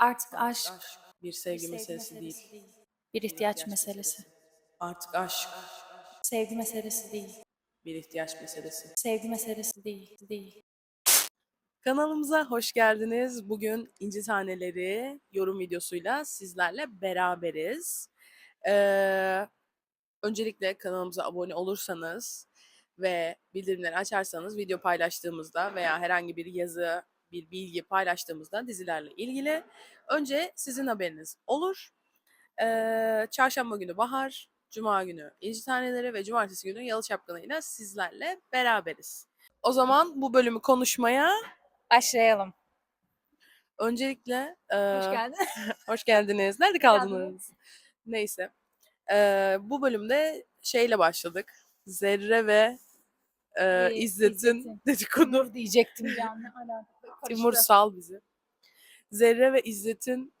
Artık aşk bir sevgi meselesi değil. bir ihtiyaç meselesi. Artık aşk Sevgi meselesi değil. bir ihtiyaç meselesi. Sevgi meselesi değil. Değil. Kanalımıza hoş geldiniz. Bugün İnci Taneleri yorum videosuyla sizlerle beraberiz. Ee, öncelikle kanalımıza abone olursanız ve bildirimleri açarsanız video paylaştığımızda veya herhangi bir yazı, bir bilgi paylaştığımızda dizilerle ilgili önce sizin haberiniz olur. Ee, çarşamba günü Bahar, Cuma günü İnci Taneleri ve Cumartesi günü Yalı Çapkını'yla sizlerle beraberiz. O zaman bu bölümü konuşmaya Başlayalım. öncelikle e, Hoş geldin. hoş geldiniz. Nerede kaldınız? Neyse. Ee, bu bölümde şeyle başladık. Zerre ve e, İzzet'in dedikodu. Timur diyecektim yani. Alakalı. Timur sal bizi. Zerre ve İzzet'in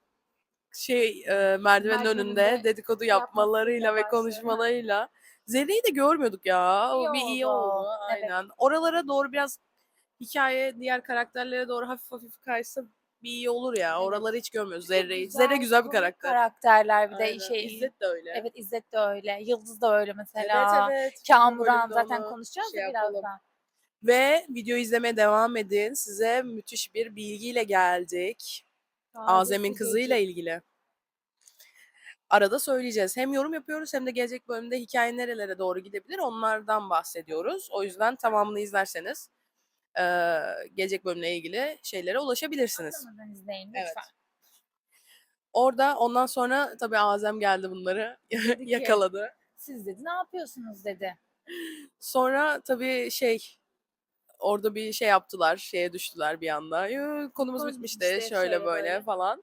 şey e, merdivenin Merdivenin önünde önünde dedikodu yapmalarıyla ve konuşmalarıyla. Zerre'yi de görmüyorduk ya. O İyi bir iyi oldu. oldu. Evet. Aynen. Oralara doğru biraz hikaye diğer karakterlere doğru hafif hafif kaysa bir iyi olur ya. Evet. Oraları hiç görmüyoruz Zerre'yi. Zerre güzel bir komik karakter. Karakterler bir de Aynen. şey. İzzet de öyle. Evet İzzet de öyle. Yıldız da öyle mesela. Evet. Kamuran Bu zaten onu konuşacağız şey ya yapalım. birazdan. Ve video izlemeye devam edin. Size müthiş bir bilgiyle geldik. Azem'in kızıyla ilgili. Arada söyleyeceğiz. Hem yorum yapıyoruz hem de gelecek bölümde hikaye nerelere doğru gidebilir onlardan bahsediyoruz. O yüzden tamamını izlerseniz eee, gelecek bölümle ilgili şeylere ulaşabilirsiniz. İzleyin Evet. Orada ondan sonra tabii Azem geldi bunları yakaladı. Siz dedi ne yapıyorsunuz dedi. Sonra tabii şey orada bir şey yaptılar. Şeye düştüler bir anda. "Yoo, Konumuz Konu bitmişti. Şöyle, şöyle böyle, böyle." falan.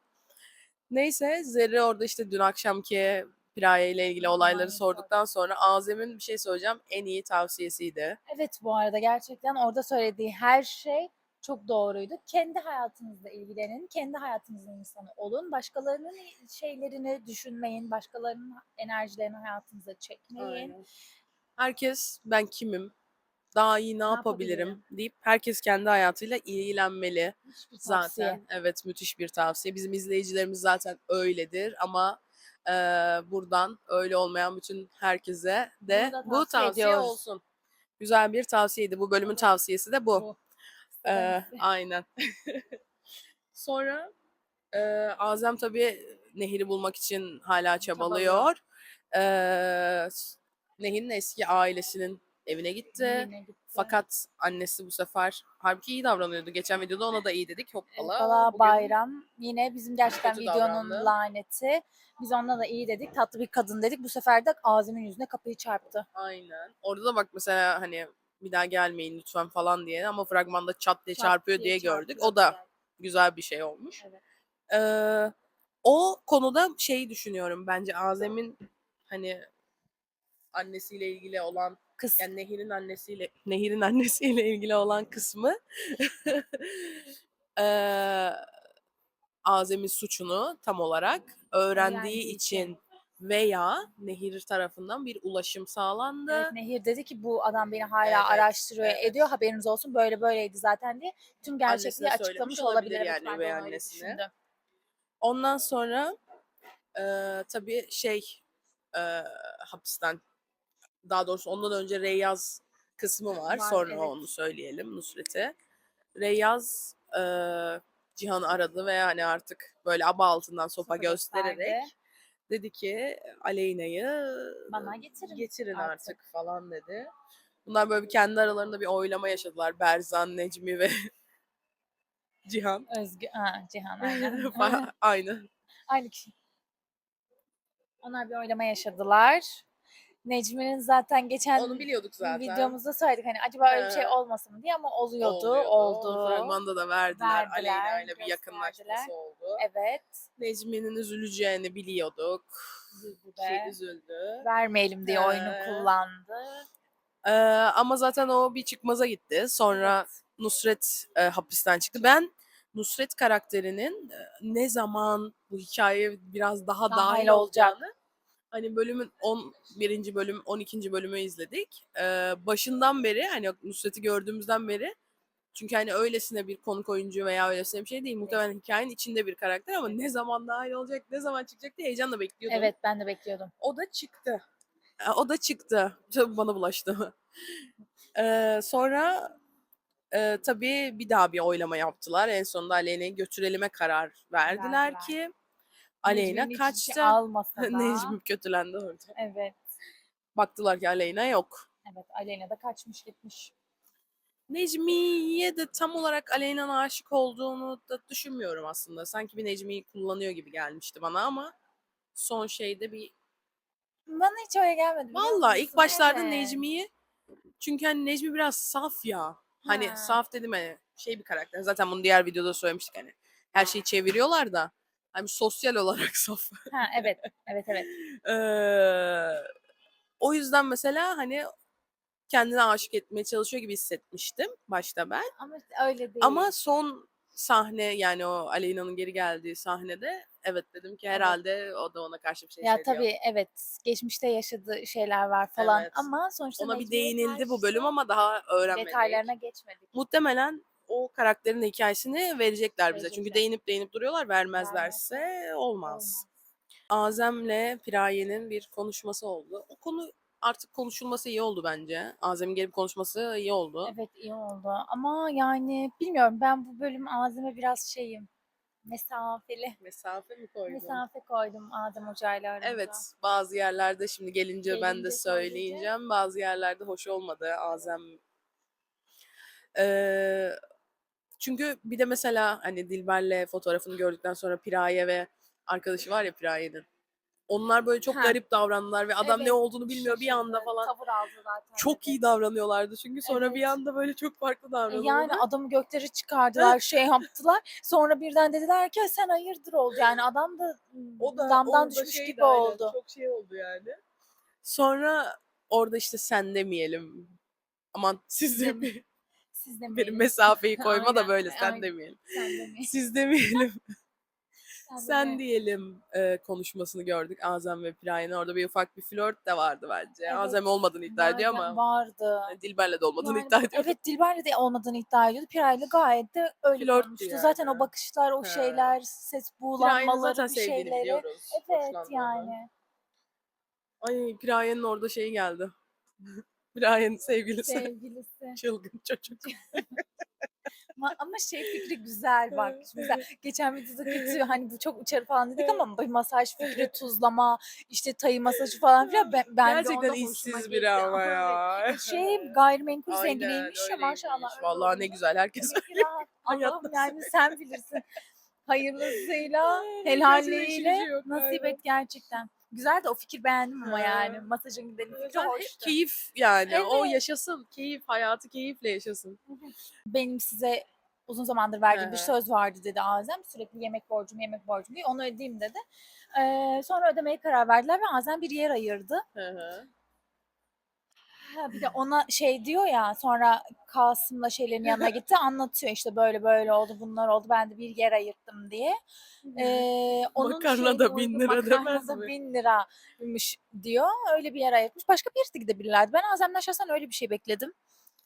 Neyse Zerre orada işte dün akşamki Piraye ile ilgili olayları Aynen. sorduktan sonra Azem'in bir şey söyleyeceğim en iyi tavsiyesiydi. Evet bu arada gerçekten orada söylediği her şey çok doğruydu. Kendi hayatınızla ilgilenin, kendi hayatınızın insanı olun. Başkalarının şeylerini düşünmeyin, başkalarının enerjilerini hayatınıza çekmeyin. Herkes ben kimim? Daha iyi ne, yapabilirim? deyip herkes kendi hayatıyla ilgilenmeli. Zaten tavsiye. evet müthiş bir tavsiye. Bizim izleyicilerimiz zaten öyledir ama eee, buradan öyle olmayan bütün herkese de da bu tavsiye tavsiye ediyoruz. olsun. Güzel bir tavsiyeydi. Bu bölümün tavsiyesi de bu. Bu. Eee, aynen. Sonra eee, Azem tabii Nehir'i bulmak için hala çabalıyor. Eee, Nehir'in eski ailesinin evine gitti. Yine gitti. Fakat annesi bu sefer halbuki iyi davranıyordu. Geçen videoda ona da iyi dedik. Hoppala. Hoppala bugün- bayram. Yine bizim gerçekten kötü videonun davrandı. laneti. Biz onunla da iyi dedik. Tatlı bir kadın dedik. Bu sefer de Azim'in yüzüne kapıyı çarptı. Aynen. Orada da bak mesela hani bir daha gelmeyin lütfen falan diye ama fragmanda çat diye Çat çarpıyor diye diye gördük. çarpıyor O da güzel bir şey olmuş. Evet. Ee, o konuda şeyi düşünüyorum. Bence Azem'in hani annesiyle ilgili olan Kız. yani Nehir'in annesiyle Nehir'in annesiyle ilgili olan kısmı eee Azem'in suçunu tam olarak öğrendiği Öğrendiği için veya Nehir tarafından bir ulaşım sağlandı. Evet, Nehir dedi ki bu adam beni hala Evet, araştırıyor evet. ediyor haberiniz olsun böyle böyleydi zaten diye tüm gerçekliği Annesine açıklamış olabilir olabilir. yani öyle annesine. Ondan sonra eee tabii şey eee, hapisten daha doğrusu ondan önce Reyyaz kısmı var. Var, Sonra evet. onu söyleyelim Nusret'e. Reyyaz eee Cihan'ı aradı ve hani artık böyle aba altından sopa, Sopa göstererek gösterdi. dedi ki Aleyna'yı Bana getirin getirin artık. artık." falan dedi. Bunlar böyle bir kendi aralarında bir oylama yaşadılar. Berzan, Necmi ve Cihan. Özgü, ha, Cihan aynen. Aynı. Aynı kişi. Onlar bir oylama yaşadılar. Necmi'nin zaten geçen Onu biliyorduk zaten. videomuzda söyledik hani acaba öyle bir şey olmasın mı diye ama oluyordu, Oluyordu. oldu. Fragmanda da verdiler. Verdiler, Aleyna ile bir gösterdiler. yakınlaşması oldu. Evet. Necmi'nin üzüleceğini biliyorduk. Üzüldü Ki de. üzüldü. Vermeyelim diye oyunu kullandı. Ee, ama zaten o bir çıkmaza gitti. Sonra. Nusret e, hapisten çıktı. Ben Nusret karakterinin e, ne zaman bu hikayeye biraz daha Dahil dahil olacağını hani bölümün 11. bölüm 12. bölümü izledik. Ee, başından beri hani Nusret'i gördüğümüzden beri Çünkü hani öylesine bir konuk oyuncu veya öylesine bir şey değil. Muhtemelen hikayenin içinde bir karakter ama ne zaman dahil olacak, ne zaman çıkacak diye heyecanla bekliyordum. Evet ben de bekliyordum. O da çıktı. E, O da çıktı. Tabii bana bulaştı. Ee, sonra e, tabii bir daha bir oylama yaptılar. En sonunda Aleyna'yı götürelim'e karar verdiler Verdiler. ki Aleyna Necmi'nin kaçtı. almasa da. Necmi kötülendi orada. Evet. Baktılar ki Aleyna yok. Evet Aleyna da kaçmış gitmiş. Necmi'ye de tam olarak Aleyna'nın aşık olduğunu da düşünmüyorum aslında. Sanki bir Necmi'yi kullanıyor gibi gelmişti bana ama son şeyde bir Bana hiç öyle gelmedi. biliyor Vallahi ilk musun? başlarda Evet. Necmi'yi çünkü hani Necmi biraz saf ya. Hani Ha. saf dedim hani şey bir karakter. Zaten bunu diğer videoda söylemiştik hani. Her şeyi çeviriyorlar da hani sosyal olarak saf. Ha evet. Evet evet. Ee, o yüzden mesela hani kendine aşık etmeye çalışıyor gibi hissetmiştim başta ben. Ama öyle değil. Ama son sahne yani o Aleyna'nın geri geldiği sahnede evet dedim ki herhalde o da ona karşı bir şey ya hissediyor. tabii evet geçmişte yaşadığı şeyler var falan Evet. ama sonuçta Ona bir Necmi'ye değinildi bu bölüm ama daha öğrenmedik. detaylarına geçmedik. Muhtemelen o karakterin hikayesini verecekler bize. Çünkü değinip değinip duruyorlar. Vermezlerse olmaz. Azem'le Piraye'nin bir konuşması oldu. O konu artık konuşulması iyi oldu bence. Azem'in gelip konuşması iyi oldu. Evet iyi oldu ama yani bilmiyorum ben bu bölüm Azem'e biraz şeyim mesafeli. Mesafe mi koydun? Mesafe koydum Adem Hoca'yla aramıza. Evet bazı yerlerde şimdi gelince, ben de Gelince söyleyeceğim. Bazı yerlerde hoş olmadı Azem. Ee, çünkü bir de mesela hani Dilber'le fotoğrafını gördükten sonra Piraye ve arkadaşı var ya Piraye'nin. Onlar böyle çok Ha. garip davrandılar ve adam ne Evet, olduğunu bilmiyor bir anda falan. Tavır aldı zaten. Çok iyi davranıyorlardı çünkü sonra bir Evet. anda böyle çok farklı E davranıyorlar. Yani adamı gökleri çıkardılar, şey yaptılar. Sonra birden dediler ki sen hayırdır oldu. Yani adam da, damdan orada düşmüş şeydi gibi oldu. Çok şey oldu yani. Sonra orada işte sen demeyelim. Aman siz Dem- demeyin. Siz de Benim mesafeyi koyma da böyle sen aynen. demeyelim. Sen demeyin. Siz demeyelim. Sen diyelim e, konuşmasını gördük Azem ve Piraye'nin. Orada bir ufak bir flört de vardı bence. Evet, Azem olmadığını iddia ediyor Vardı- ama Vardı. hani Dilber'le de olmadığını Yani iddia ediyor. Evet Dilber'le de olmadığını iddia ediyordu. Piray'la gayet de öyle Flörttü konuştu. Zaten yani. o bakışlar, o He. şeyler, ses buğulanmaları, zaten bir şeyleri. biliyoruz. Evet yani. Ay Piraye'nin orada şeyi geldi. Piraye'nin sevgilisi. Sevgilisi. Çılgın çocuk. Ma- ama şey fikri güzel bak. Şimdi geçen videoda kötü hani bu çok uçarı falan dedik ama masaj fikri, tuzlama, işte tayı masajı falan filan ben, bence Gerçekten onda işsiz biri ama ya. Şey gayrimenkul zenginiymiş ya maşallah. Vallahi ne güzel herkes Allah'ım yani sen bilirsin. Hayırlısıyla, yok, nasip et gerçekten. Güzel de o fikir beğendim ama yani. Masajın gidelim fikri Zaten hep hoştu. keyif yani. O Evet. yaşasın. Keyif. Hayatı keyifle yaşasın. benim size uzun zamandır verdiğim bir söz vardı dedi Azem. Sürekli yemek borcum, yemek borcum diye onu ödeyeyim dedi. Ee, sonra ödemeye karar verdiler ve Azem bir yer ayırdı. Hı hı. Ha, bir de ona şey diyor ya sonra Kasım'la şeylerin yanına gitti anlatıyor işte böyle böyle oldu bunlar oldu ben de bir yer ayırttım diye. Ee, onun Makarna da bin lira makarna demez da mi? bin liraymış diyor. Öyle bir yer ayırtmış. Başka bir yere de gidebilirlerdi. Ben Azem'den şahsen öyle bir şey bekledim.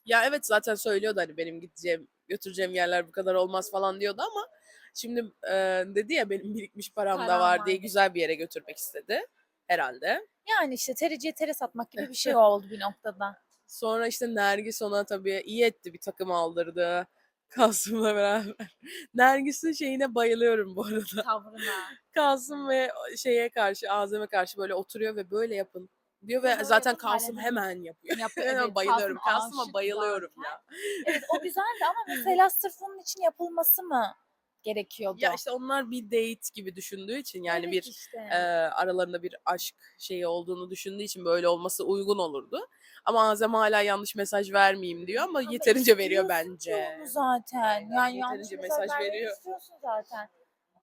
Ya evet zaten söylüyordu hani benim gideceğim, götüreceğim yerler bu kadar olmaz falan diyordu ama şimdi e, dedi ya benim birikmiş param da Param var diye var. güzel bir yere götürmek istedi herhalde. Yani işte tereciye tere satmak gibi bir şey oldu bir noktada. Sonra işte Nergis ona tabii iyi etti bir takım aldırdı. Kasım'la beraber. Nergis'in şeyine bayılıyorum bu arada. Tavrına. Kasım ve şeye karşı, Azem'e karşı böyle oturuyor ve böyle yapın diyor ve Böyle zaten Kasım halledin. hemen yapıyor. Yapıyor, Hemen evet, bayılıyorum. Kasım Kasım'a bayılıyorum zaten. ya. Evet o güzeldi ama mesela sırf onun için yapılması mı gerekiyordu? Ya işte onlar bir date gibi düşündüğü için yani Evet bir işte. e, aralarında bir aşk şeyi olduğunu düşündüğü için böyle olması uygun olurdu. Ama Azem hala yanlış mesaj vermeyeyim diyor ama, Ama yeterince veriyor bence. onu zaten. Aynen, Yani yeterince mesaj, mesaj veriyor. istiyorsun zaten.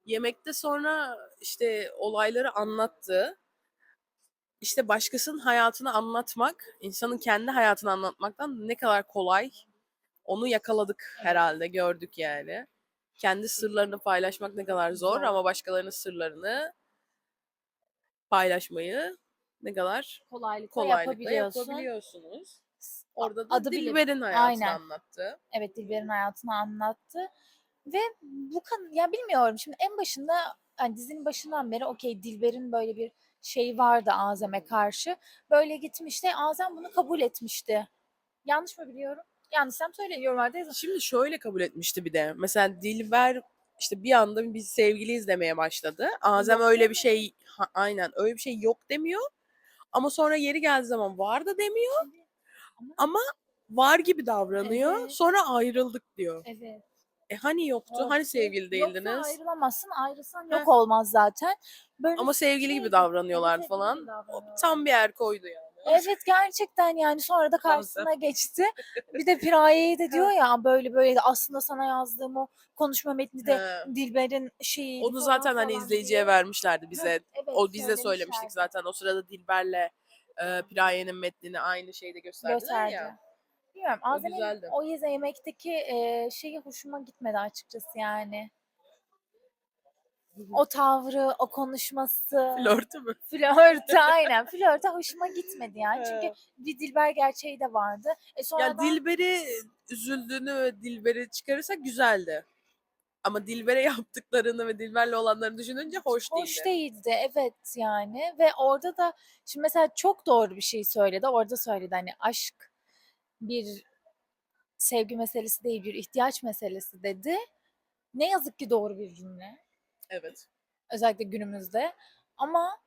Yemekte sonra işte olayları anlattı. İşte başkasının hayatını anlatmak, insanın kendi hayatını anlatmaktan ne kadar kolay onu yakaladık herhalde, gördük yani. Kendi sırlarını paylaşmak ne kadar zor ama başkalarının sırlarını paylaşmayı ne kadar Kolaylıkla kolaylıkla yapabiliyorsun. yapabiliyorsunuz. Orada da adı Dilber'in hayatını Aynen. anlattı. Evet Dilber'in hayatını anlattı. Ve bu kan ya bilmiyorum şimdi en başında hani dizinin başından beri okey Dilber'in böyle bir şey vardı Azem'e karşı. Böyle gitmişti. Azem bunu kabul etmişti. Yanlış mı biliyorum? Yanlışsam söyleyin yorumlarda yazın. Şimdi şöyle kabul etmişti bir de. Mesela Dilber işte bir anda bir sevgili izlemeye başladı. Azem Yok öyle bir şey ha- aynen öyle bir şey yok demiyor. Ama sonra yeri geldiği zaman var da demiyor. Ama Ama var gibi davranıyor. Evet. Sonra ayrıldık diyor. evet. E hani yoktu? Hani Yoksa- sevgili Yoksa değildiniz? ayrılamazsın. Ayrılsan yok olmaz zaten. Böyle Ama sevgili gibi şey- davranıyorlardı Evet, falan. O davranıyorlar. tam bir er koydu yani. Evet gerçekten yani sonra da karşısına geçti. Bir de Piraye'ye de diyor ya böyle böyle de aslında sana yazdığım o konuşma metni de He. Dilber'in şeyi Onu zaten hani izleyiciye vermişlerdi bize. O biz de söylemiştik zaten. O sırada Dilber'le e, Piraye'nin metnini aynı şeyde gösterdiler ya. Bilmiyorum O Azem'in güzeldi. o yemekteki e, şeyi hoşuma gitmedi açıkçası yani. O tavrı, o konuşması. Flörtü mü? Flörtü aynen. Flörtü hoşuma gitmedi yani. Çünkü bir Dilber gerçeği de vardı. E sonra Ya Dilber'i üzüldüğünü ve Dilber'i çıkarırsak güzeldi. Ama Dilber'e yaptıklarını ve Dilber'le olanlarını düşününce hoş değildi. Hoş değildi evet yani ve orada da şimdi mesela çok doğru bir şey söyledi. Orada söyledi hani aşk bir sevgi meselesi değil bir ihtiyaç meselesi dedi. Ne yazık ki doğru bir cümle. Evet. Özellikle günümüzde. Ama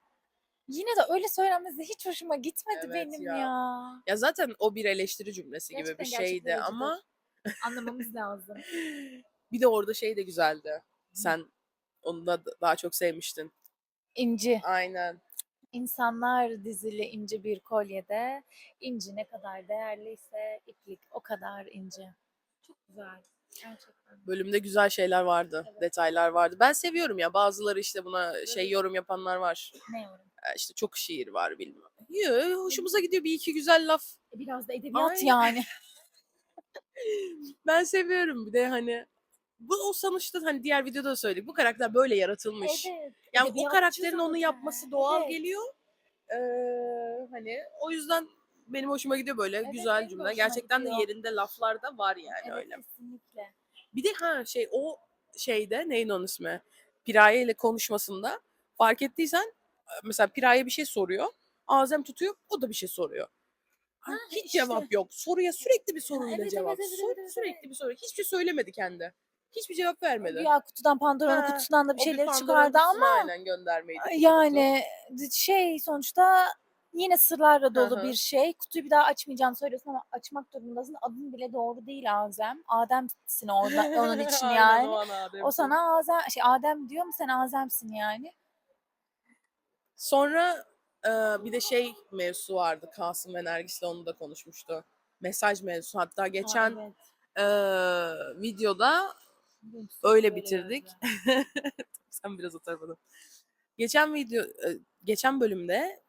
yine de öyle söylenmesi hiç hoşuma gitmedi Evet benim ya. ya. Ya zaten o bir eleştiri cümlesi gibi bir şeydi ama Anlamamız lazım. bir de orada şey de güzeldi. Sen onu da daha çok sevmiştin. İnci. Aynen. İnsanlar dizili inci bir kolyede. İnci ne kadar değerliyse iplik o kadar ince. Çok güzel. Gerçekten. Bölümde güzel şeyler vardı. Evet. Detaylar vardı. Ben seviyorum ya. Bazıları işte buna şey yorum yapanlar var. Ne yorum? Ya işte çok şiir var bilmem. Yo, hoşumuza gidiyor bir iki güzel laf. E, Biraz da edebiyat Aynen. yani. Ben seviyorum bir de hani bu o sonuçta hani diğer videoda da söyledik. Bu karakter böyle yaratılmış. Evet. Yani o karakterin onu yapması doğal Evet. geliyor. Ee, hani o yüzden benim hoşuma gidiyor böyle Evet, güzel de hoşuma Gerçekten de gidiyor. yerinde laflar da var yani Evet, öyle. kesinlikle. Bir de ha şey o şeyde neyin onun ismi? Piraye ile konuşmasında fark ettiysen mesela Piraye bir şey soruyor. Azem tutuyor o da bir şey soruyor. Ha, hiç işte. cevap yok. Soruya sürekli bir soruyla evet, cevap. evet, evet, Sor- evet, sürekli evet. bir soru. Hiçbir şey söylemedi kendi. Hiçbir cevap vermedi. Güya kutudan Pandora'nın kutusundan da bir Pandora'nın çıkardı ama aynen göndermeydi. yani şey sonuçta yine sırlarla dolu hı. bir şey. Kutuyu bir daha açmayacağını söylüyorsun ama açmak durumundasın. Adın bile doğru değil Azem. Adem'sin orada onun için Aynen, yani. o Adem. O sana Azem, şey Adem diyor mu sen Azem'sin yani. Sonra e, bir de şey mevzusu vardı. Kasım ve Nergis'le onu da konuşmuştu. Mesaj mevzusu. Hatta geçen Aa, evet. e, videoda Dümsüz öyle bitirdik. Sen biraz o tarafa. Geçen video, e, geçen bölümde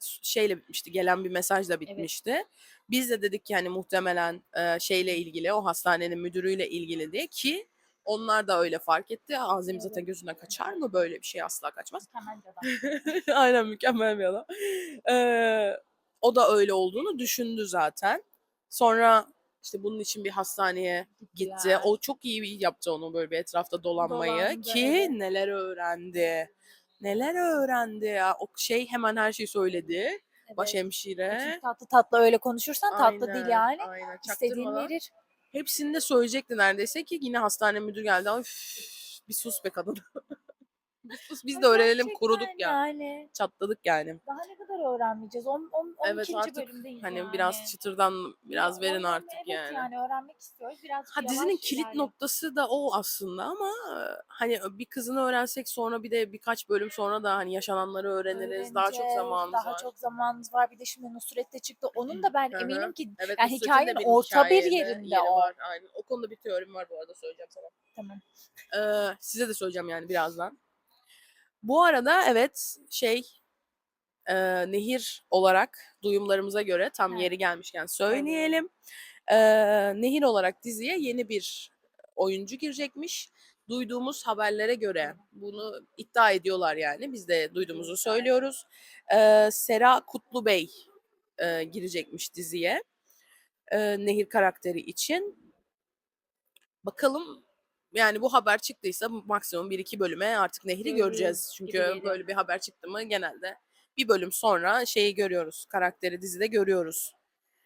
şeyle bitmişti. Gelen bir mesajla bitmişti. Biz de dedik ki hani muhtemelen e, şeyle ilgili, o hastanenin müdürüyle ilgili diye ki onlar da öyle fark etti. Azim zaten Evet. gözüne kaçar mı? Böyle bir şey asla kaçmaz. Mükemmel bir adam. Aynen mükemmel bir adam. Ee, o da öyle olduğunu düşündü zaten. Sonra işte bunun için bir hastaneye gitti. Yani. O çok iyi bir yaptı onu böyle bir etrafta dolanmayı Dolandı, ki evet. neler öğrendi. Neler öğrendi ya. O şey hemen her şeyi söyledi. Baş Evet. hemşire. Çünkü tatlı tatlı öyle konuşursan tatlı değil yani. Aynen. İstediğin Çaktırmadan. verir. Hepsini de söyleyecekti neredeyse ki yine hastane müdür geldi. Üf, bir sus be kadın. bir sus biz de öğrenelim gerçekten kuruduk ya. Yani. Çatladık yani. Daha ne kadar öğrenmeyeceğiz? 10 10 Evet 12. artık bölümdeyiz hani yani. biraz çıtırdan biraz Ya, verin artık evet yani. yani öğrenmek istiyoruz. Biraz Ha dizinin kilit ilerleyin. noktası da o aslında ama hani bir kızını öğrensek sonra bir de birkaç bölüm sonra da hani yaşananları öğreniriz. Daha çok Öğreneceğiz, zamanımız daha var. çok zamanımız var. Bir de şimdi Nusret de çıktı. Onun da ben Hı hı. eminim ki Evet, yani Nusret'in hikayenin orta bir hikayede yerinde yeri o. var. Aynen. O konuda bir teorim var bu arada söyleyeceğim sana. tamam. Ee, size de söyleyeceğim yani birazdan. Bu arada evet şey e, Nehir olarak duyumlarımıza göre tam Evet. yeri gelmişken söyleyelim. Ee, Nehir olarak diziye yeni bir oyuncu girecekmiş. Duyduğumuz haberlere göre bunu iddia ediyorlar yani. Biz de duyduğumuzu söylüyoruz. Ee, Sera Kutlu Bey e, girecekmiş diziye. e, Nehir karakteri için. Bakalım yani bu haber çıktıysa maksimum 1-2 bölüme artık Nehir'i Görürüz göreceğiz. gibi Çünkü geliyor. böyle bir haber çıktı mı genelde bir bölüm sonra şeyi görüyoruz. Karakteri dizide görüyoruz.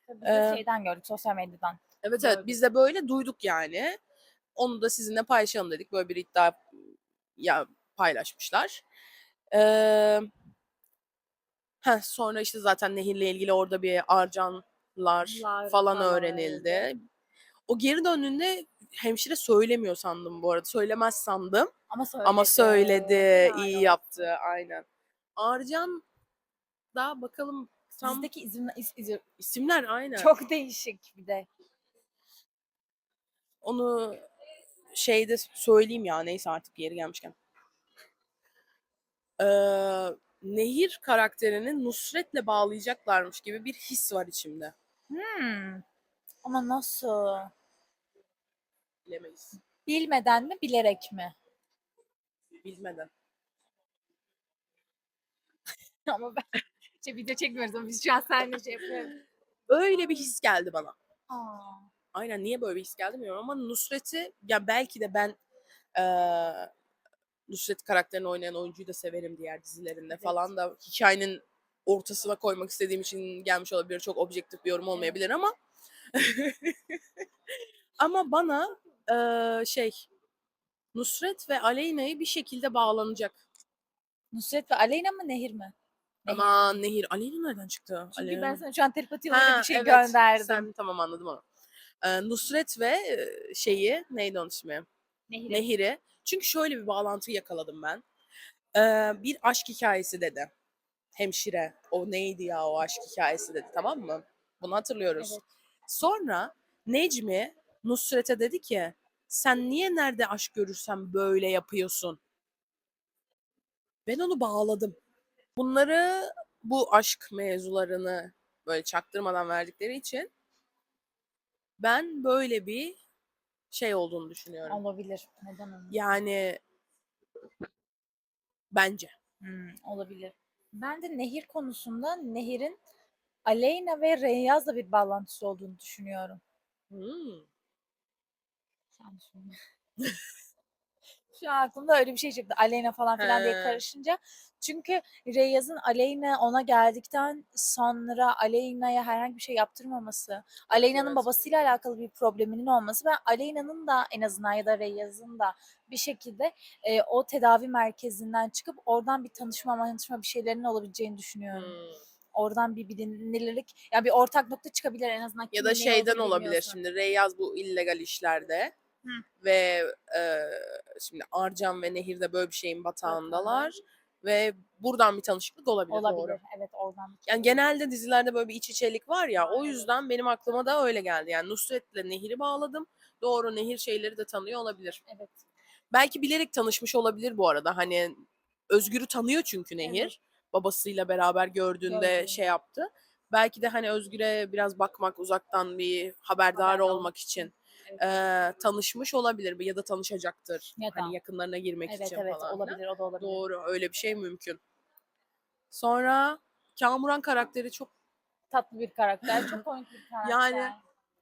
Tabii Biz de Ee, şeyden gördük sosyal medyadan. Evet evet biz de böyle duyduk yani. Onu da sizinle paylaşalım dedik. Böyle bir iddia ya paylaşmışlar. Ee, heh, sonra işte zaten Nehir'le ilgili orada bir arcanlar Lar falan öğrenildi. O geri döndüğünde hemşire söylemiyor sandım bu arada. Söylemez sandım. Ama söyledi. Ama söyledi. Helal iyi yaptı. Aynen. Arcan da bakalım tam Dizideki izimler, iz, iz- isimler aynen. çok değişik bir de. Onu şeyde söyleyeyim ya neyse artık yeri gelmişken. Ee, Nehir karakterini Nusret'le bağlayacaklarmış gibi bir his var içimde. Hmm. Ama nasıl? Bilemeyiz. Bilmeden mi bilerek mi? Bilmeden. ama ben şey, video çekmiyoruz ama biz şu an seninle şey yapıyoruz. Öyle bir his geldi bana. Aa. Aynen niye böyle bir his geldi bilmiyorum ama Nusret'i ya belki de ben eee Nusret karakterini oynayan oyuncuyu da severim diğer dizilerinde Evet. falan da hikayenin ortasına koymak istediğim için gelmiş olabilir. Çok objektif bir yorum olmayabilir ama ama bana eee, şey Nusret ve Aleyna'yı bir şekilde bağlanacak. Nusret ve Aleyna mı Nehir mi? Nehir. Ama Nehir Aleyna nereden çıktı? Çünkü Aleyna- ben sana şu an telepati Ha, bir şey evet, gönderdim. Sen tamam anladım onu. Eee, Nusret ve şeyi neydi onun ismi? Nehir'e. Nehir'i. Çünkü şöyle bir bağlantı yakaladım ben. Ee, bir aşk hikayesi dedi. Hemşire. O neydi ya o aşk hikayesi dedi tamam mı? Bunu hatırlıyoruz. Evet. Sonra Necmi Nusret'e dedi ki sen niye nerede aşk görürsen böyle yapıyorsun? Ben onu bağladım. Bunları bu aşk mevzularını böyle çaktırmadan verdikleri için ben böyle bir şey olduğunu düşünüyorum. Olabilir. Neden olmasın? Yani bence. Hmm, olabilir. Ben de Nehir konusunda Nehir'in Aleyna ve Reyyaz'la bir bağlantısı olduğunu düşünüyorum. Hmm. Sen düşün. Şu an aklımda öyle bir şey çıktı. Aleyna falan filan diye He. karışınca. Çünkü Reyyaz'ın Aleyna ona geldikten sonra Aleyna'ya herhangi bir şey yaptırmaması, Aleyna'nın Evet. babasıyla alakalı bir probleminin olması ben Aleyna'nın da en azından ya da Reyyaz'ın da bir şekilde e, o tedavi merkezinden çıkıp oradan bir tanışma, tanışma bir şeylerin olabileceğini düşünüyorum. Hmm. Oradan bir bilinirlik, ya bir ortak nokta çıkabilir en azından. Ya kimin da ne şeyden olabilir şimdi Reyyaz bu illegal işlerde Hı. ve e, şimdi Arcan ve Nehir de böyle bir şeyin batağındalar ve buradan bir tanışıklık olabilir, Olabilir. doğru. Evet oradan. Yani genelde dizilerde böyle bir iç içelik var ya o yüzden benim aklıma da öyle geldi. Yani Nusret'le Nehir'i bağladım. Doğru Nehir şeyleri de tanıyor olabilir. Evet. Belki bilerek tanışmış olabilir bu arada. Hani Özgür'ü tanıyor çünkü Nehir. Evet. Babasıyla beraber gördüğünde Gördüğünde. şey yaptı. Belki de hani Özgür'e biraz bakmak, uzaktan bir haberdar Haberdar olmak için Evet. eee, tanışmış olabilir ya da tanışacaktır. Ya da. Hani yakınlarına girmek Evet için evet falan. filan. olabilir o da olabilir. Doğru öyle bir şey mümkün. Sonra Kamuran karakteri çok Tatlı bir karakter, çok komik bir karakter. Yani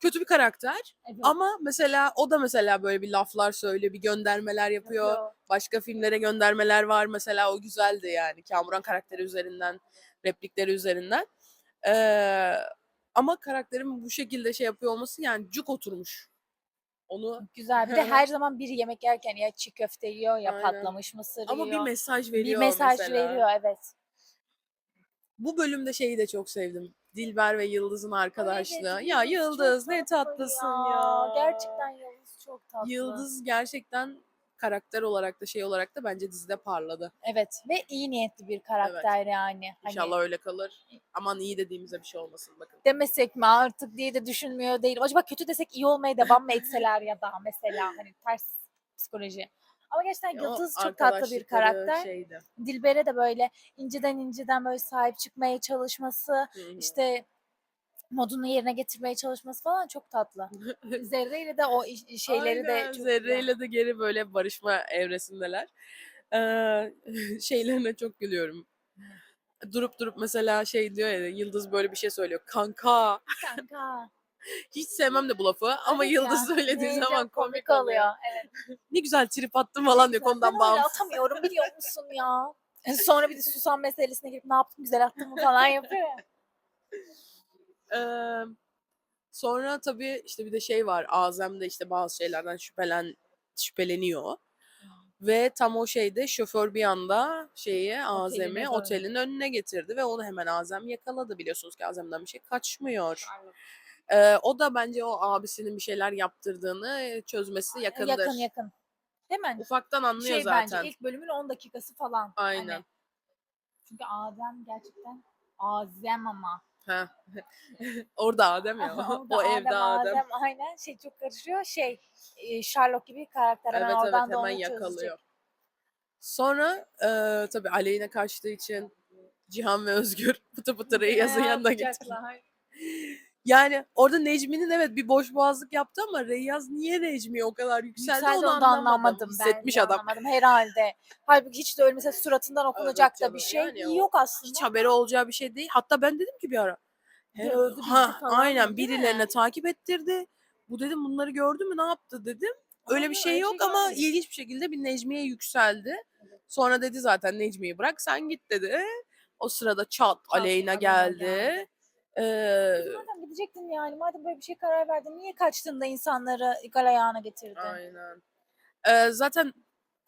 kötü bir karakter evet. ama mesela o da mesela böyle bir laflar söylüyor, bir göndermeler yapıyor. Yapıyor. Başka filmlere göndermeler var mesela o güzeldi yani Kamuran karakteri üzerinden, replikleri üzerinden. Ee, ama karakterin bu şekilde şey yapıyor olması yani cuk oturmuş. Onu Güzel. Bir de her zaman biri yemek yerken ya çiğ köfte yiyor ya Aynen. patlamış mısır ama yiyor. bir mesaj Bir veriyor mesaj mesela. veriyor evet. Bu bölümde şeyi de çok sevdim. Dilber ve Yıldız'ın arkadaşlığı. Ya Yıldız ne tatlı tatlısın ya. Gerçekten Yıldız çok tatlı. Yıldız gerçekten karakter olarak da şey olarak da bence dizide parladı. Evet ve iyi niyetli bir karakter yani. Hani İnşallah öyle kalır. Aman iyi dediğimize bir şey olmasın bakın. demesek mi artık diye de düşünmüyor değilim. Acaba kötü desek iyi olmaya devam mı etseler ya da mesela hani ters psikoloji. Ama gerçekten O Yıldız çok tatlı bir arkadaşlıkları karakter. Şeydi. Dilber'e de böyle inceden inceden böyle sahip çıkmaya çalışması, Hı hı. işte modunu yerine getirmeye çalışması falan çok tatlı. Zerre ile de o iş- şeyleri de Aynen, çok Zerre güzel. ile de geri böyle barışma evresindeler. Ee, şeylerine çok gülüyorum. Durup durup mesela şey diyor ya Yıldız böyle bir şey söylüyor. Kanka. Kanka. Hiç sevmem de bu lafı ama Evet Yıldız söylediği zaman komik oluyor. Evet. Ne güzel trip attım falan diyor konudan ben öyle bağımsız. atamıyorum biliyor musun ya? Sonra bir de susam meselesine girip ne yaptım güzel attım mı falan yapıyor ya. Eee, sonra tabii işte bir de şey var. Azem de işte bazı şeylerden şüphelen şüpheleniyor. Ve tam o şeyde şoför bir anda şeyi Azem'i döndü. otelin önüne getirdi ve onu hemen Azem yakaladı. Biliyorsunuz ki Azem'den bir şey kaçmıyor. Eee, o da bence o abisinin bir şeyler yaptırdığını çözmesi yakındır. Yakın yakın. Mi? Ufaktan anlıyor Şey zaten. bence ilk bölümün 10 dakikası falan. Aynen. Hani. Çünkü Adem gerçekten Azem ama. Ha. Orada Adem ya. Orada o evde Adem. aynen şey çok karışıyor. Şey e, Sherlock gibi karakter hemen Evet evet oradan da hemen yakalıyor. çözecek. Sonra eee tabii aleyhine kaçtığı için Cihan ve Özgür pıtı pıtı Ne Reyyaz'ın yanına gitti. Yani orada Necmi'nin evet bir boş boğazlık yaptı ama Reyyaz niye Necmi'ye o kadar yükseldi, Yükseldi onu onu da anlamadım. anlamadım. ben Hissetmiş de adam. Anlamadım herhalde. Halbuki hiç de öyle mesela suratından okunacak da canım, bir şey yani yok aslında. Hiç haberi olacağı bir şey değil. Hatta ben dedim ki bir ara. he, bizi ha, falan aynen birilerine takip ettirdi. Bu dedim bunları gördü mü ne yaptı dedim. Öyle bir şey yok şey ama görmedim. ilginç bir şekilde bir Necmi'ye yükseldi. Sonra dedi zaten Necmi'yi bırak sen git dedi. O sırada çat, Aleyna Aleyna geldi. geldi. Ee, Madem gidecektin yani madem böyle bir şey karar verdin niye kaçtın da insanları gal ayağına getirdin? aynen. Ee, zaten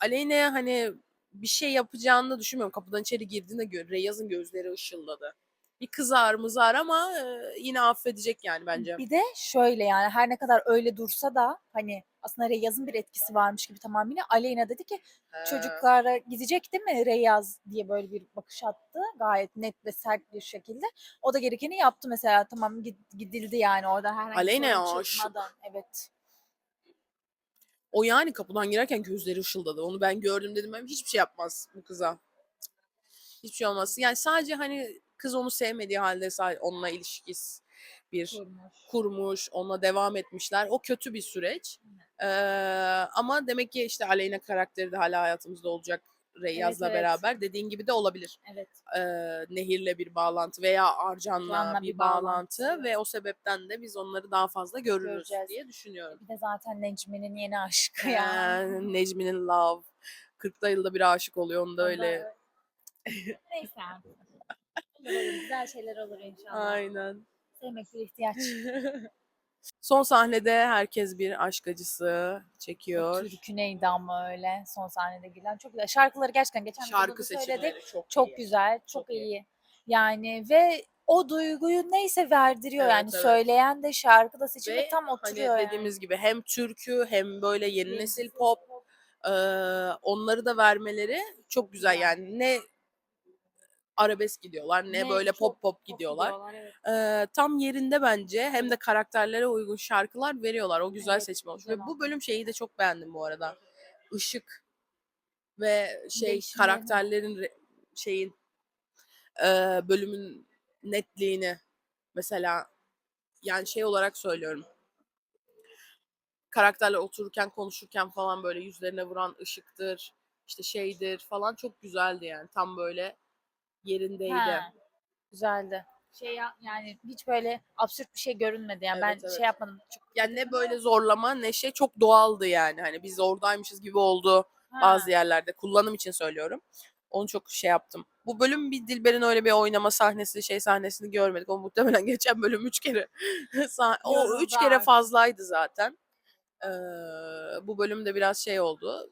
Aleyna'ya hani bir şey yapacağını düşünmüyorum. Kapıdan içeri girdiğinde gö Reyaz'ın gözleri ışıldadı. Bir kızar mızar ama e, yine affedecek yani bence. Bir de şöyle yani her ne kadar öyle dursa da hani aslında Reyaz'ın bir etkisi varmış gibi tamamıyla Aleyna dedi ki Ee, çocuklara gidecek değil mi Reyaz diye böyle bir bakış attı. Gayet net ve sert bir şekilde. O da gerekeni yaptı mesela tamam gid- gidildi yani orada herhangi bir Aleyna'ya sorun aşık. çıkmadan. Evet. O yani kapıdan girerken gözleri ışıldadı. Onu ben gördüm dedim ben hiçbir şey yapmaz bu kıza. Hiçbir şey olmaz. Yani sadece hani kız onu sevmediği halde onunla ilişkisi bir kurmuş, onunla devam etmişler. O kötü bir süreç. Ee, ama demek ki işte Aleyna karakteri de hala hayatımızda olacak Reyyaz'la evet. beraber. Dediğin gibi de olabilir. Evet. Ee, Nehir'le bir bağlantı veya Arcan'la bir, bir bağlantı, bağlantı. ve o sebepten de biz onları daha fazla görürüz Göreceğiz. diye düşünüyorum. Bir de zaten Necmi'nin yeni aşkı Ee, ya. Necmi'nin Love. 40'ta yılda bir aşık oluyor onu da öyle. Neyse. Güzel şeyler olur inşallah. Aynen. Sevmek bir ihtiyaç. Son sahnede herkes bir aşk acısı çekiyor. Türkü neydi ama öyle son sahnede girilen. Çok güzel. Şarkıları gerçekten geçen videoda Şarkı da söyledik. seçimleri çok, Çok iyi. güzel, çok, Çok iyi. iyi. Yani ve o duyguyu neyse verdiriyor Evet, yani. evet. Söyleyen de şarkı da seçimi Ve tam Hani oturuyor yani. dediğimiz gibi hem türkü hem böyle yeni nesil pop eee, onları da vermeleri çok güzel. yani ne arabesk gidiyorlar ne, böyle çok pop pop gidiyorlar. evet. Eee, tam yerinde bence hem de karakterlere uygun şarkılar veriyorlar. O güzel Evet, seçim olmuş. Ve bu bölüm şeyi de çok beğendim bu arada. Işık ve şey Değişimlerini. karakterlerin re- şeyin eee, bölümün netliğini mesela yani şey olarak söylüyorum. Karakterler otururken konuşurken falan böyle yüzlerine vuran ışıktır işte şeydir falan çok güzeldi yani tam böyle yerindeydi. Ha, güzeldi. Şey ya- yani hiç böyle absürt bir şey görünmedi yani ben Evet, evet. şey yapmadım. Çok, Yani ne böyle zorlama ne şey çok doğaldı yani. Hani biz oradaymışız gibi oldu bazı Ha, yerlerde. Kullanım için söylüyorum. Onu çok şey yaptım. Bu bölüm bir Dilber'in öyle bir oynama sahnesi, şey sahnesini görmedik. O muhtemelen geçen bölüm üç kere. sah- o Yoruldu üç kere artık. fazlaydı zaten. Ee, bu bölüm de biraz şey oldu.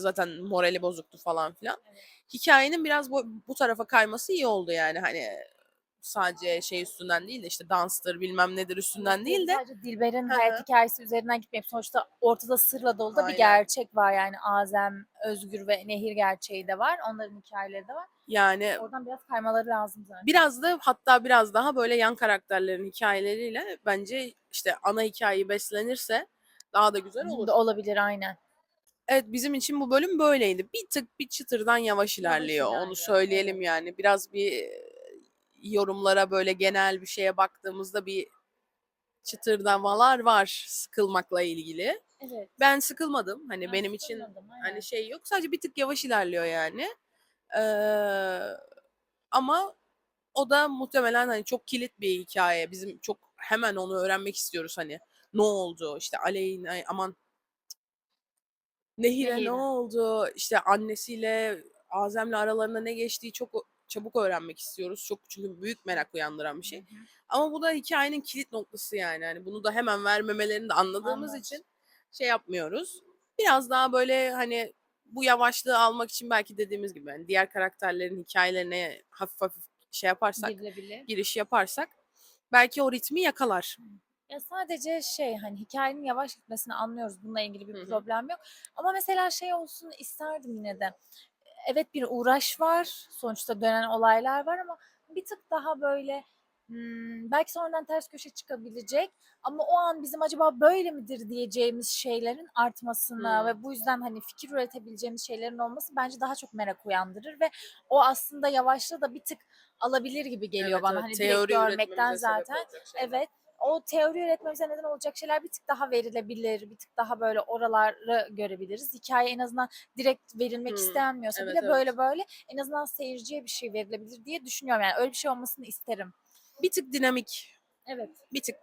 Zaten morali bozuktu falan filan. Evet. Hikayenin biraz bu, bu tarafa kayması iyi oldu yani. Hani sadece şey üstünden değil de işte danstır bilmem nedir üstünden değil de Sadece Dilber'in Hı hı. hayat hikayesi üzerinden gitmeyip sonuçta ortada sırla dolu da bir gerçek var yani Azem, Özgür ve Nehir gerçeği de var. Onların hikayeleri de var. yani Oradan biraz kaymaları lazım zaten. biraz da hatta biraz daha böyle yan karakterlerin hikayeleriyle bence işte ana hikayeyi beslenirse daha da güzel olur. Da olabilir aynen. Evet bizim için bu bölüm böyleydi. Bir tık bir çıtırdan yavaş ilerliyor. Onu ilerliyor, söyleyelim yani. Biraz bir e, yorumlara böyle genel bir şeye baktığımızda bir çıtırdamalar var sıkılmakla ilgili. Evet. Ben sıkılmadım. Hani Ben benim için sıkılmadım, aynen. hani şey yok. Sadece bir tık yavaş ilerliyor yani. Ee, ama o da muhtemelen hani çok kilit bir hikaye. Bizim çok hemen onu öğrenmek istiyoruz hani. Ne oldu? İşte Aleyna aman Nehir'e ne Nehir'e. oldu? İşte annesiyle Azem'le aralarında ne geçtiği çok çabuk öğrenmek istiyoruz. Çok çünkü büyük merak uyandıran bir şey. Ama bu da hikayenin kilit noktası yani. Hani bunu da hemen vermemelerini de anladığımız Anladım. için şey yapmıyoruz. Biraz daha böyle hani bu yavaşlığı almak için belki dediğimiz gibi hani diğer karakterlerin hikayelerine hafif hafif şey yaparsak, Girilebilir. giriş yaparsak belki o ritmi yakalar. Ya sadece şey hani hikayenin yavaş gitmesini anlıyoruz. Bununla ilgili bir Hı hı. problem yok. Ama mesela şey olsun isterdim yine de. Evet bir uğraş var. Sonuçta dönen olaylar var ama bir tık daha böyle hmm, belki sonradan ters köşe çıkabilecek ama o an bizim acaba böyle midir diyeceğimiz şeylerin artmasına Hmm. ve bu yüzden hani fikir üretebileceğimiz şeylerin olması bence daha çok merak uyandırır ve o aslında yavaşla da bir tık alabilir gibi geliyor Evet, bana. evet, hani teori direkt görmekten üretmemize sebep zaten. olacak şeyler. Evet o teori üretmemize neden olacak şeyler bir tık daha verilebilir, bir tık daha böyle oraları görebiliriz. Hikaye en azından direkt verilmek Hmm, istenmiyorsa evet, bile evet. böyle böyle en azından seyirciye bir şey verilebilir diye düşünüyorum. Yani öyle bir şey olmasını isterim. Bir tık dinamik, Evet. bir tık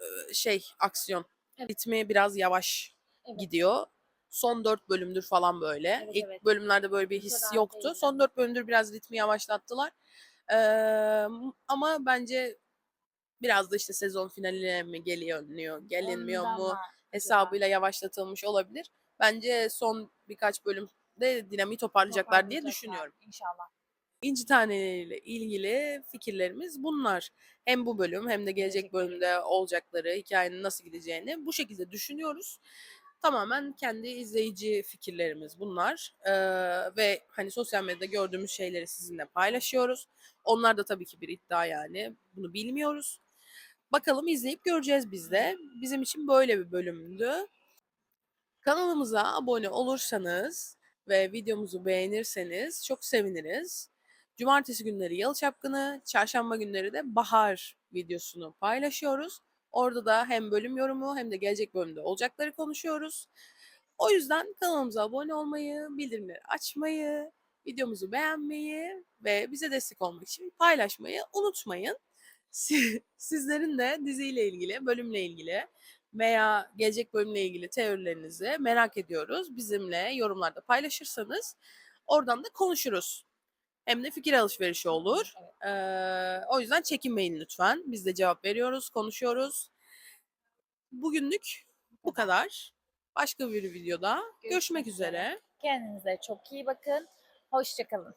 e, şey aksiyon. Evet. Ritmi biraz yavaş Evet. gidiyor. Son dört bölümdür falan böyle. Evet, İlk evet. bölümlerde böyle bir his kadar yoktu. Son dört bölümdür biraz ritmi yavaşlattılar. Ee, ama bence biraz da işte sezon finaline mi geliyor, gelinmiyor Ondan mu hesabıyla yavaşlatılmış olabilir. Bence son birkaç bölümde dinamiği toparlayacaklar diye toparlayacaklar? düşünüyorum. İnşallah. İnci taneleriyle ilgili fikirlerimiz bunlar. Hem bu bölüm hem de gelecek Gelecek bölüm. bölümde olacakları, hikayenin nasıl gideceğini bu şekilde düşünüyoruz. Tamamen kendi izleyici fikirlerimiz bunlar. Ee, ve hani sosyal medyada gördüğümüz şeyleri sizinle paylaşıyoruz. Onlar da tabii ki bir iddia yani. Bunu bilmiyoruz. Bakalım izleyip göreceğiz biz de. Bizim için böyle bir bölümdü. Kanalımıza abone olursanız ve videomuzu beğenirseniz çok seviniriz. Cumartesi günleri Yalı Çapkını, çarşamba günleri de Bahar videosunu paylaşıyoruz. Orada da hem bölüm yorumu hem de gelecek bölümde olacakları konuşuyoruz. O yüzden kanalımıza abone olmayı, bildirimleri açmayı, videomuzu beğenmeyi ve bize destek olmak için paylaşmayı unutmayın. Si- Sizlerin de diziyle ilgili, bölümle ilgili veya gelecek bölümle ilgili teorilerinizi merak ediyoruz. Bizimle yorumlarda paylaşırsanız oradan da konuşuruz. Hem de fikir alışverişi olur. Ee, o yüzden çekinmeyin lütfen. Biz de cevap veriyoruz, konuşuyoruz. Bugünlük bu kadar. Başka bir videoda görüşmek üzere. Kendinize çok iyi bakın. Hoşçakalın.